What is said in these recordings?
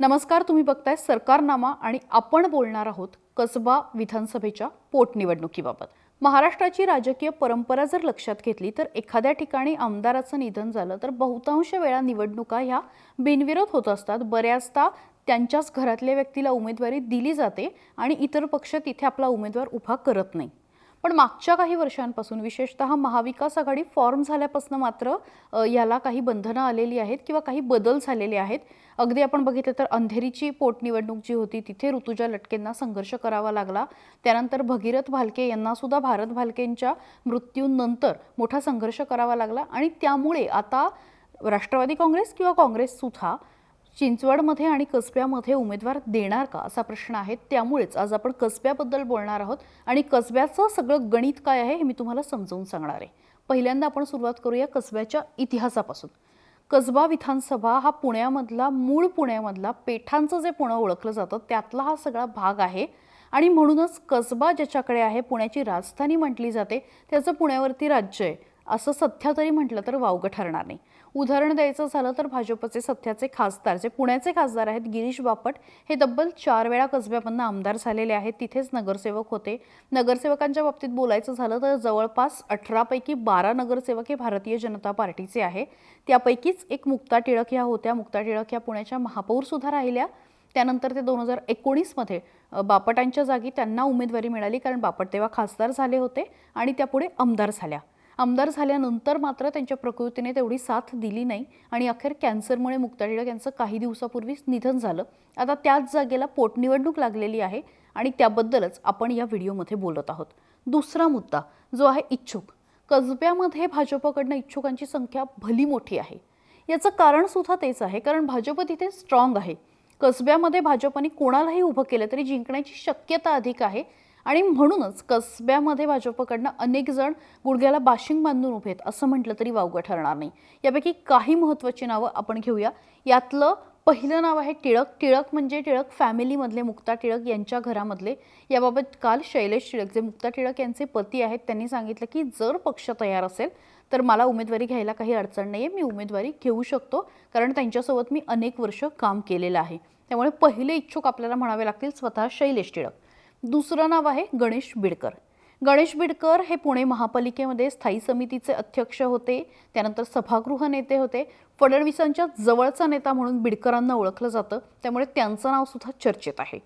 नमस्कार तुम्ही बघताय सरकारनामा आणि आपण बोलणार आहोत कसबा विधानसभेच्या पोटनिवडणुकीबाबत. महाराष्ट्राची राजकीय परंपरा जर लक्षात घेतली तर एखाद्या ठिकाणी आमदाराचं निधन झालं तर बहुतांश वेळा निवडणुका ह्या बिनविरोध होत असतात. बऱ्याचदा त्यांच्याच घरातल्या व्यक्तीला उमेदवारी दिली जाते आणि इतर पक्ष तिथे आपला उमेदवार उभा करत नाही. पण मागच्या काही वर्षांपासून विशेषतः महाविकास आघाडी फॉर्म झाल्यापासून मात्र याला काही बंधनं आलेली आहेत किंवा काही बदल झालेले आहेत. अगदी आपण बघितलं तर अंधेरीची पोटनिवडणूक जी होती तिथे ऋतुजा लटकेंना संघर्ष करावा लागला. त्यानंतर भगीरथ भालके यांना सुद्धा भारत भालकेंच्या मृत्यूनंतर मोठा संघर्ष करावा लागला. आणि त्यामुळे आता राष्ट्रवादी काँग्रेस किंवा काँग्रेस सुद्धा चिंचवडमध्ये आणि कसब्यामध्ये उमेदवार देणार का असा प्रश्न आहे? त्यामुळेच आज आपण कसब्याबद्दल बोलणार आहोत. आणि कसब्याचं सगळं गणित काय आहे हे मी तुम्हाला समजावून सांगणार आहे. पहिल्यांदा आपण सुरुवात करूया कसब्याच्या इतिहासापासून. कसबा विधानसभा हा पुण्यामधला मूळ पुण्यामधला पेठांचं जे पुणं ओळखलं जातं त्यातला हा सगळा भाग आहे. आणि म्हणूनच कसबा ज्याच्याकडे आहे पुण्याची राजधानी म्हटली जाते त्याचं पुण्यावरती राज्य आहे. असं सध्या तरी म्हटलं तर वावगं ठरणार नाही. उदाहरण द्यायचं झालं तर भाजपचे सध्याचे खासदार जे पुण्याचे खासदार आहेत गिरीश बापट हे तब्बल चार वेळा कसब्यामधनं आमदार झालेले आहेत. तिथेच नगरसेवक होते. नगरसेवकांच्या बाबतीत बोलायचं झालं तर जवळपास अठरापैकी बारा नगरसेवक हे भारतीय जनता पार्टीचे आहे. त्यापैकीच एक मुक्ता टिळक ह्या होत्या. मुक्ता टिळक ह्या पुण्याच्या महापौर सुद्धा राहिल्या. त्यानंतर ते दोन हजार एकोणीसमध्ये बापटांच्या जागी त्यांना उमेदवारी मिळाली कारण बापट तेव्हा खासदार झाले होते आणि त्या पुढे आमदार झाल्या. आमदार झाल्यानंतर मात्र त्यांच्या प्रकृतीने तेवढी साथ दिली नाही आणि अखेर कॅन्सरमुळे मुक्ता टिळक यांचं काही दिवसापूर्वीच निधन झालं. आता त्याच जागेला पोटनिवडणूक लागलेली आहे आणि त्याबद्दलच आपण या व्हिडिओमध्ये बोलत आहोत. दुसरा मुद्दा जो आहे इच्छुक. कसब्यामध्ये भाजपकडनं इच्छुकांची संख्या भली मोठी आहे. याचं कारणसुद्धा तेच आहे कारण भाजप तिथे स्ट्रॉंग आहे. कसब्यामध्ये भाजपने कोणालाही उभं केलं तरी जिंकण्याची शक्यता अधिक आहे. आणि म्हणूनच कसब्यामध्ये भाजपकडनं अनेक जण गुडघ्याला बाशिंग बांधून उभे आहेत असं म्हटलं तरी वावगं ठरणार नाही. यापैकी काही महत्त्वाची नावं आपण घेऊया. यातलं पहिलं नाव आहे टिळक. टिळक म्हणजे टिळक फॅमिलीमधले मुक्ता टिळक यांच्या घरामधले. याबाबत काल शैलेश टिळक जे मुक्ता टिळक यांचे पती आहेत त्यांनी सांगितलं की जर पक्ष तयार असेल तर मला उमेदवारी घ्यायला काही अडचण नाही आहे मी उमेदवारी घेऊ शकतो कारण त्यांच्यासोबत मी अनेक वर्ष काम केलेलं आहे. त्यामुळे पहिले इच्छुक आपल्याला म्हणावे लागतील स्वतः शैलेश टिळक. दुसरं नाव आहे गणेश बिडकर. गणेश बिडकर हे पुणे महापालिकेमध्ये स्थायी समितीचे अध्यक्ष होते त्यानंतर सभागृह नेते होते. फडणवीसांच्या जवळचा नेता म्हणून बिडकरांना ओळखलं जातं त्यामुळे त्यांचं नावसुद्धा चर्चेत आहे.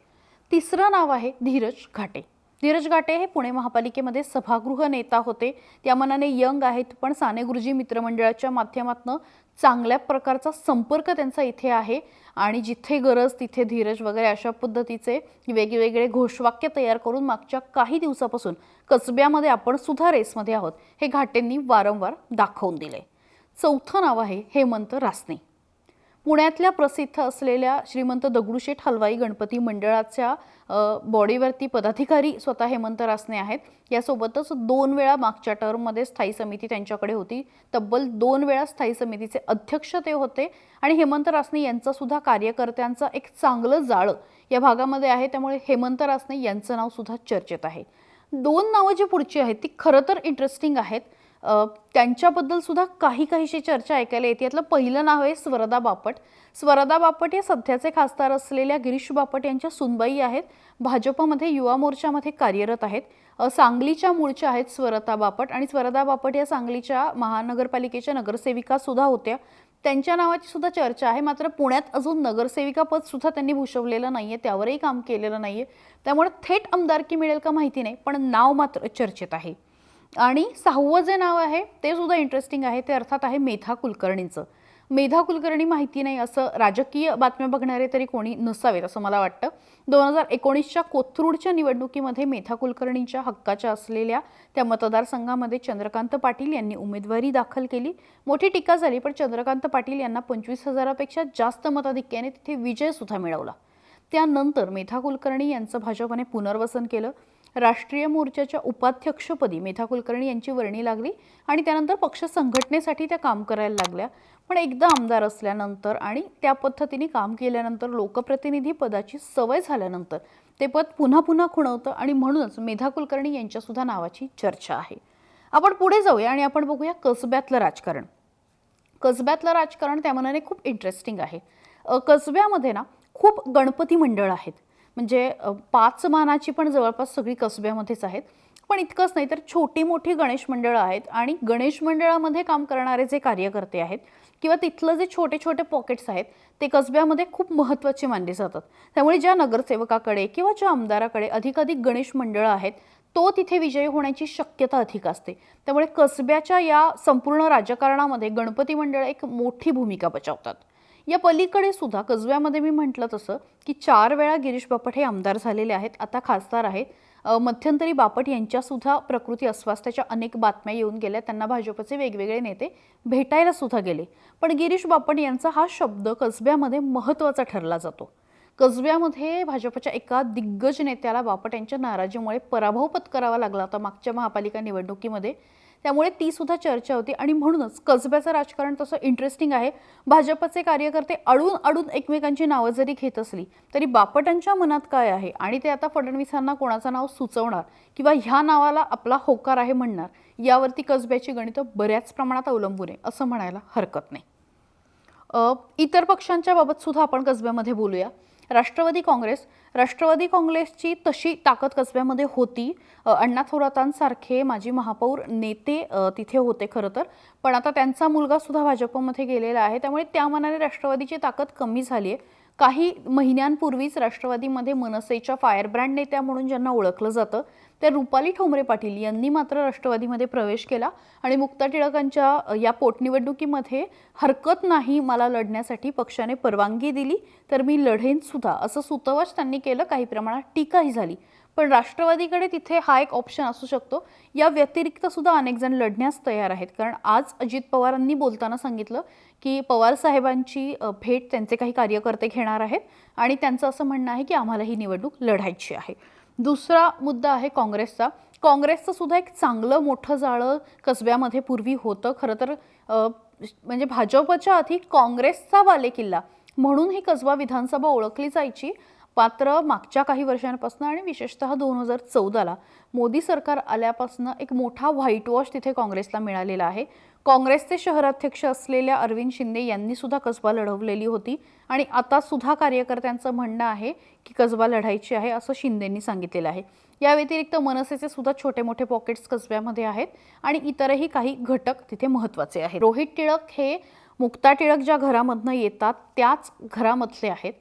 तिसरं नाव आहे धीरज घाटे. धीरज घाटे हे पुणे महापालिकेमध्ये सभागृह नेता होते. त्या मनाने यंग आहेत पण साने गुरुजी मित्रमंडळाच्या माध्यमातून चांगल्या प्रकारचा संपर्क त्यांचा इथे आहे. आणि जिथे गरज तिथे धीरज वगैरे अशा पद्धतीचे वेगवेगळे घोषवाक्य तयार करून मागच्या काही दिवसापासून कसब्यामध्ये आपण सुद्धा रेसमध्ये आहोत. हे घाटेंनी वारंवार दाखवून दिले. चौथं नाव आहे हेमंत रासने. पुण्यातल्या प्रसिद्ध असलेल्या श्रीमंत दगडूशेठ हलवाई गणपती मंडळाच्या बॉडीवरती पदाधिकारी स्वतः हेमंत रासने आहेत. यासोबतच दोन वेळा मागच्या टर्ममध्ये स्थायी समिती त्यांच्याकडे होती. तब्बल दोन वेळा स्थायी समितीचे अध्यक्ष ते होते आणि हेमंत रासने यांचासुद्धा कार्यकर्त्यांचं एक चांगलं जाळं या भागामध्ये आहे. त्यामुळे हेमंत रासने यांचं नावसुद्धा चर्चेत आहे. दोन नावं जी पुढची आहेत ती खरं तर इंटरेस्टिंग आहेत. त्यांच्याबद्दलसुद्धा त्यांच्याबद्दल सुद्धा काही काहीशी चर्चा ऐकायला येते. यातलं पहिलं नाव आहे स्वरदा बापट. स्वरदा बापट या सध्याचे खासदार असलेल्या गिरीश बापट यांच्या सुनबाई आहेत. भाजपमध्ये युवा मोर्चामध्ये कार्यरत आहेत. सांगलीच्या मूळच्या आहेत स्वरता बापट आणि स्वरदा बापट या सांगलीच्या महानगरपालिकेच्या नगरसेविका सुद्धा होत्या. त्यांच्या नावाची सुद्धा चर्चा आहे. मात्र पुण्यात अजून नगरसेविका पद सुद्धा त्यांनी भूषवलेलं नाहीये. त्यावरही काम केलेलं नाहीये. त्यामुळे थेट आमदारकी मिळेल का माहिती नाही. पण नाव मात्र चर्चेत आहे. आणि सहावं जे नाव आहे ते सुद्धा इंटरेस्टिंग आहे. ते अर्थात आहे मेधा कुलकर्णींचं. मेधा कुलकर्णी माहिती नाही असं राजकीय बातम्या बघणारे तरी कोणी नसावेत असं मला वाटतं. दोन हजार एकोणीसच्या कोथरूडच्या निवडणुकीमध्ये मेधा कुलकर्णींच्या हक्काच्या असलेल्या त्या मतदारसंघामध्ये चंद्रकांत पाटील यांनी उमेदवारी दाखल केली. मोठी टीका झाली पण चंद्रकांत पाटील यांना पंचवीस हजारापेक्षा जास्त मताधिक्याने तिथे विजयसुद्धा मिळवला. त्यानंतर मेधा कुलकर्णी यांचं भाजपने पुनर्वसन केलं. राष्ट्रीय मोर्चाच्या उपाध्यक्षपदी मेधा कुलकर्णी यांची वर्णी लागली आणि त्यानंतर पक्ष संघटनेसाठी त्या काम करायला लागल्या. पण एकदा आमदार असल्यानंतर आणि त्या पद्धतीने काम केल्यानंतर लोकप्रतिनिधी पदाची सवय झाल्यानंतर ते पद पुन्हा पुन्हा खुणवतं आणि म्हणूनच मेधा कुलकर्णी यांच्यासुद्धा नावाची चर्चा आहे. आपण पुढे जाऊया आणि आपण बघूया कसब्यातलं राजकारण. कसब्यातलं राजकारण त्या मनाने खूप इंटरेस्टिंग आहे. कसब्यामध्ये ना खूप गणपती मंडळ आहेत. म्हणजे पाच मानाची पण जवळपास सगळी कसब्यामध्येच आहेत. पण इतकंच नाही तर छोटी मोठी गणेश मंडळं आहेत आणि गणेश मंडळामध्ये काम करणारे जे कार्यकर्ते आहेत किंवा तिथलं जे छोटे छोटे पॉकेट्स आहेत ते कसब्यामध्ये खूप महत्त्वाचे मानले जातात. त्यामुळे ज्या नगरसेवकाकडे किंवा ज्या आमदाराकडे अधिकाधिक गणेश मंडळं आहेत तो तिथे विजयी होण्याची शक्यता अधिक असते. त्यामुळे कसब्याच्या या संपूर्ण राजकारणामध्ये गणपती मंडळ एक मोठी भूमिका बजावतात. या पलीकडे सुद्धा कजव्यामध्ये मी म्हटलं तसं की चार वेळा गिरीश बापट हे आमदार झालेले आहेत आता खासदार आहेत. मध्यंतरी बापट यांच्यासुद्धा प्रकृती अस्वास्थ्याच्या अनेक बातम्या येऊन गेल्या. त्यांना भाजपचे वेगवेगळे नेते भेटायला सुद्धा गेले. पण गिरीश बापट यांचा हा शब्द कसब्यामध्ये महत्त्वाचा ठरला जातो. कसब्यामध्ये भाजपच्या एका दिग्गज नेत्याला बापट यांच्या नाराजीमुळे पराभव पत्करावा लागला होता मागच्या महापालिका निवडणुकीमध्ये. त्यामुळे ती सुद्धा चर्चा होती. आणि म्हणूनच कसब्याचं राजकारण तसं इंटरेस्टिंग आहे. भाजपचे कार्यकर्ते अडून अडून एकमेकांची नावं जरी घेत असली तरी बापटांच्या मनात काय आहे? आणि ते आता फडणवीसांना कोणाचं नाव सुचवणार किंवा ह्या नावाला आपला होकार आहे म्हणणार यावरती कसब्याची गणितं बऱ्याच प्रमाणात अवलंबून आहे असं म्हणायला हरकत नाही. इतर पक्षांच्या बाबत सुद्धा आपण कसब्यामध्ये बोलूया. राष्ट्रवादी काँग्रेस राष्ट्रवादी काँग्रेसची तशी ताकद कसब्यामध्ये होती. अण्णा थोरातांसारखे माजी महापौर नेते तिथे होते खरं तर. पण आता त्यांचा मुलगा सुद्धा भाजपमध्ये गेलेला आहे. त्यामुळे त्या मनाने राष्ट्रवादीची ताकद कमी झाली आहे काही महिन्यांपूर्वीच राष्ट्रवादीमध्ये मनसेच्या फायरब्रँड नेत्या म्हणून ज्यांना ओळखलं जातं त्या रुपाली ठोंबरे पाटील यांनी मात्र राष्ट्रवादीमध्ये प्रवेश केला. आणि मुक्ता टिळकांच्या या पोटनिवडणुकीमध्ये हरकत नाही मला लढण्यासाठी पक्षाने परवानगी दिली तर मी लढेन सुद्धा. असं सुतवाच त्यांनी केलं काही प्रमाणात टीकाही झाली. पण राष्ट्रवादीकडे तिथे हा एक ऑप्शन असू शकतो. या व्यतिरिक्त सुद्धा अनेक जण लढण्यास तयार आहेत. कारण आज अजित पवारांनी बोलताना सांगितलं की पवार साहेबांची भेट त्यांचे काही कार्यकर्ते घेणार आहेत आणि त्यांचं असं म्हणणं आहे की आम्हाला ही निवडणूक लढायची आहे. दुसरा मुद्दा आहे काँग्रेसचा. काँग्रेसचं सुद्धा एक चांगलं मोठं जाळं कसब्यामध्ये पूर्वी होतं. खरं तर म्हणजे भाजपच्या आधी काँग्रेसचा बालेकिल्ला म्हणून ही कसबा विधानसभा ओळखली जायची. मात्र मागच्या काही वर्षांपासून आणि विशेषतः दोन हजार चौदाला मोदी सरकार आल्यापासून एक मोठा व्हाईट वॉश तिथे काँग्रेसला मिळालेला आहे. काँग्रेसचे शहराध्यक्ष असलेल्या अरविंद शिंदे यांनी सुद्धा कसबा लढवलेली होती आणि आता सुद्धा कार्यकर्त्यांचं म्हणणं आहे की कसबा लढायची आहे असं शिंदेंनी सांगितलेलं आहे. या व्यतिरिक्त मनसेचे सुद्धा छोटे मोठे पॉकेट्स कसब्यामध्ये आहेत आणि इतरही काही घटक तिथे महत्त्वाचे आहेत. रोहित टिळक हे मुक्ता टिळक ज्या घरामधनं येतात त्याच घरामधले आहेत.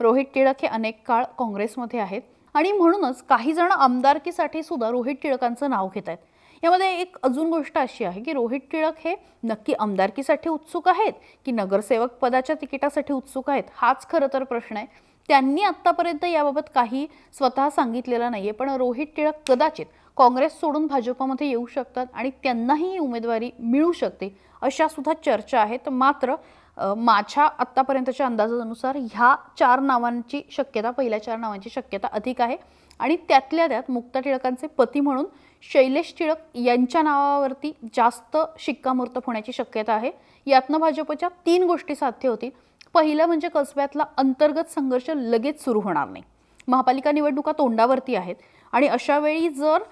रोहित टिळक हे अनेक काळ काँग्रेसमध्ये आहेत. आणि म्हणूनच काही जण आमदारकीसाठी सुद्धा रोहित टिळकांचं नाव घेत आहेत. यामध्ये एक अजून गोष्ट अशी आहे की रोहित टिळक हे नक्की आमदारकीसाठी उत्सुक आहेत की नगरसेवक पदाच्या तिकिटासाठी उत्सुक आहेत? हाच खरं तर प्रश्न आहे. त्यांनी आत्तापर्यंत याबाबत काही स्वतः सांगितलेलं नाही आहे पण रोहित टिळक कदाचित काँग्रेस सोडून भाजपमध्ये येऊ शकतात आणि त्यांनाही ही उमेदवारी मिळू शकते अशा सुद्धा चर्चा आहेत. मात्र माझ्या आत्तापर्यंतच्या अंदाजानुसार ह्या चार नावांची शक्यता पहिल्या चार नावांची शक्यता अधिक आहे. आणि त्यातल्या त्यात मुक्ता टिळकांचे पती म्हणून शैलेश टिळक यांच्या नावावरती जास्त शिक्कामोर्तब होण्याची शक्यता आहे. यातनं भाजपच्या तीन गोष्टी साध्य होतील. पहिलं म्हणजे कसब्यातला अंतर्गत संघर्ष लगेच सुरू होणार नाही. महापालिका निवडणुका तोंडावरती आहेत. आणि अशा वेळी जर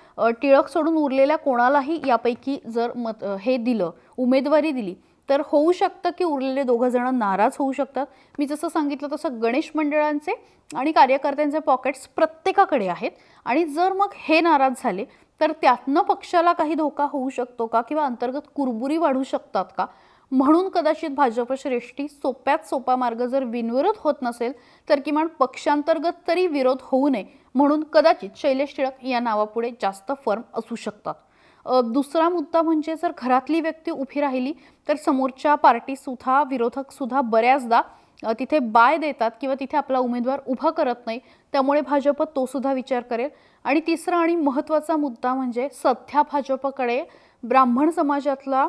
टिळक सोडून उरलेल्या कोणालाही यापैकी जर मत हे दिलं उमेदवारी दिली तर होऊ शकतं की उरलेले दोघं जण नाराज होऊ शकतात. मी जसं सांगितलं तसं गणेश मंडळांचे आणि कार्यकर्त्यांचे पॉकेट्स प्रत्येकाकडे आहेत. आणि जर मग हे नाराज झाले तर त्यातनं पक्षाला काही धोका होऊ शकतो का किंवा अंतर्गत कुरबुरी वाढू शकतात का? म्हणून कदाचित भाजप श्रेष्ठी सोप्यात सोपा मार्ग जर बिनविरोध होत नसेल तर किमान पक्षांतर्गत तरी विरोध होऊ नये. म्हणून कदाचित शैलेश टिळक या नावापुढे जास्त फर्म असू शकतात. दुसरा मुद्दा म्हणजे जर घरातली व्यक्ती उभी राहिली तर समोरच्या पार्टीसुद्धा विरोधकसुद्धा बऱ्याचदा तिथे बाय देतात किंवा तिथे आपला उमेदवार उभा करत नाही. त्यामुळे भाजप तो सुद्धा विचार करेल. आणि तिसरा आणि महत्त्वाचा मुद्दा म्हणजे सध्या भाजपकडे ब्राह्मण समाजातला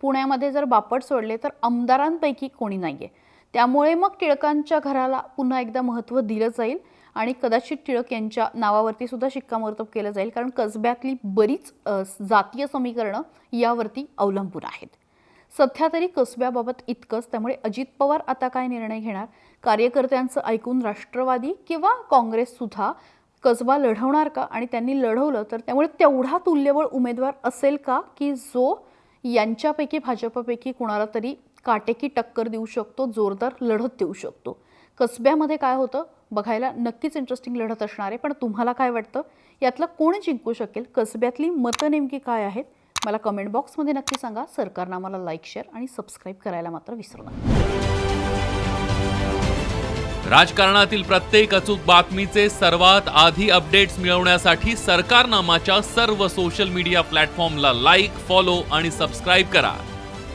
पुण्यामध्ये जर बापट सोडले तर आमदारांपैकी कोणी नाही आहे त्यामुळे मग टिळकांच्या घराला पुन्हा एकदा महत्त्व दिलं जाईल आणि कदाचित टिळक यांच्या नावावरती सुद्धा शिक्कामोर्तब केलं जाईल कारण कसब्यातली बरीच जातीय समीकरणं यावरती अवलंबून आहेत. सध्या तरी कसब्याबाबत इतकंच त्यामुळे अजित पवार आता काय निर्णय घेणार? कार्यकर्त्यांचं ऐकून राष्ट्रवादी किंवा काँग्रेससुद्धा कसबा लढवणार का? आणि त्यांनी लढवलं तर त्यामुळे तेवढा तुल्यबळ उमेदवार असेल का? की जो यांच्यापैकी भाजपपैकी कुणाला तरी काटेकी टक्कर देऊ शकतो जोरदार लढत देऊ शकतो. कसब्यामध्ये काय होतं? बघायला नक्कीच इंटरेस्टिंग लढत असणार आहे पण तुम्हाला काय वाटतं? यातलं कोण जिंकू शकेल? कसब्यातली मतं नेमकी काय आहेत? मला कमेंट बॉक्समध्ये नक्की सांगा. सरकारनं आम्हाला लाईक शेअर आणि सबस्क्राईब करायला मात्र विसरू नका. राजकारणातील प्रत्येक अचूक बातमीचे सर्वात आधी अपडेट्स मिळवण्यासाठी सरकारनामाच्या सर्व सोशल मीडिया प्लॅटफॉर्मला लाईक फॉलो आणि सबस्क्राईब करा.